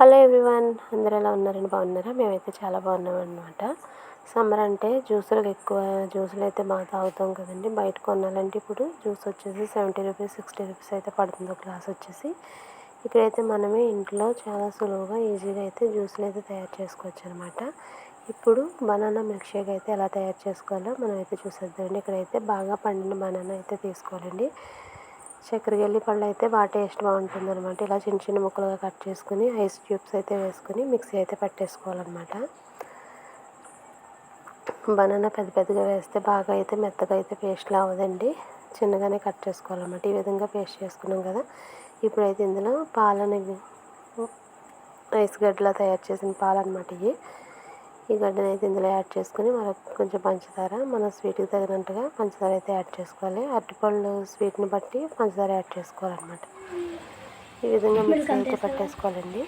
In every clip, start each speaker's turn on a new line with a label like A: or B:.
A: Hello everyone అందరు ఎలా ఉన్నారని బాగున్నారా? మేమైతే చాలా బాగున్నాం అనమాట సమ్మర్ అంటే జ్యూసులు ఎక్కువ జ్యూసులు అయితే బాగా తాగుతాం కదండి. బయట కొనాలంటే ఇప్పుడు జ్యూస్ వచ్చేసి సెవెంటీ రూపీస్ సిక్స్టీ రూపీస్ అయితే పడుతుంది ఒక గ్లాస్ వచ్చేసి. ఇక్కడైతే మనమే ఇంట్లో చాలా సులువుగా ఈజీగా అయితే జ్యూసులు అయితే తయారు చేసుకోవచ్చు అనమాట ఇప్పుడు బనానా మిల్క్ షేక్ అయితే ఎలా తయారు చేసుకోవాలో మనం అయితే చూసేద్దామండి. ఇక్కడైతే బాగా పండిన బనానా అయితే తీసుకోవాలండి. చక్కెరగెల్లి పళ్ళు అయితే బాగా టేస్ట్ బాగుంటుంది అనమాట ఇలా చిన్న చిన్న ముక్కలుగా కట్ చేసుకుని ఐస్ క్యూబ్స్ అయితే వేసుకుని మిక్సీ అయితే పట్టేసుకోవాలన్నమాట. బనానా పెద్ద పెద్దగా వేస్తే బాగా అయితే మెత్తగా అయితే పేస్ట్లా అవ్వదండి. చిన్నగానే కట్ చేసుకోవాలన్నమాట. ఈ విధంగా పేస్ట్ చేసుకున్నాం కదా. ఇప్పుడైతే ఇందులో పాలని ఐస్ గడ్డలా తయారు చేసిన పాలన్నమాట ఇవి. ఈ గడ్డని అయితే ఇందులో యాడ్ చేసుకుని మనకు కొంచెం పంచదార మన స్వీట్కి తగినట్టుగా పంచదార అయితే యాడ్ చేసుకోవాలి. అరటిపళ్ళు స్వీట్ని బట్టి పంచదార యాడ్ చేసుకోవాలన్నమాట. ఈ విధంగా మిక్సీ అయితే పట్టేసుకోవాలండి.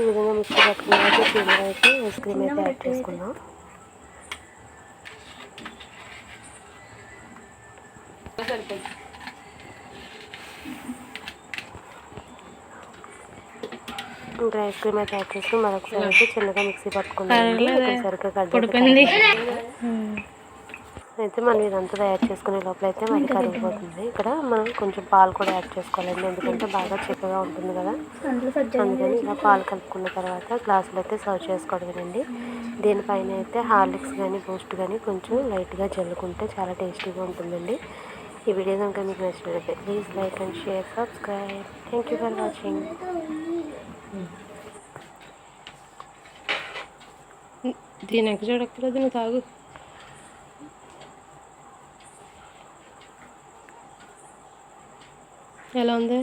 A: ఈ విధంగా మిక్సీ పట్టుకున్నాక తర్వాత అయితే ఐస్ క్రీమ్ అయితే యాడ్ చేసుకుందాం. సరిపోయింది. ఇంకా ఐస్ క్రీమ్ అయితే యాడ్ చేసుకుని మరొకసారి అయితే చిన్నగా మిక్సీ పట్టుకున్నామండి సరిగ్గా కట్ అయితే మనం ఇదంతా తయారు చేసుకునే లోపల అయితే మనకి కరిగిపోతుంది. ఇక్కడ మనం కొంచెం పాలు కూడా యాడ్ చేసుకోవాలండి. ఎందుకంటే బాగా చిక్కగా ఉంటుంది కదా. అందుకని ఇలా పాలు కలుపుకున్న తర్వాత గ్లాసులు అయితే సర్వ్ చేసుకోవడమేనండి దీనిపైన అయితే హార్లిక్స్ కానీ బూస్ట్ కానీ కొంచెం లైట్గా జల్లుకుంటే చాలా టేస్టీగా ఉంటుందండి. ఈ వీడియో కనుక మీకు నచ్చినట్లయితే please like and share subscribe. Thank you for watching దీని ఎక్క చూడక్కర్లేదు నువ్వు తాగు. ఎలా ఉంది?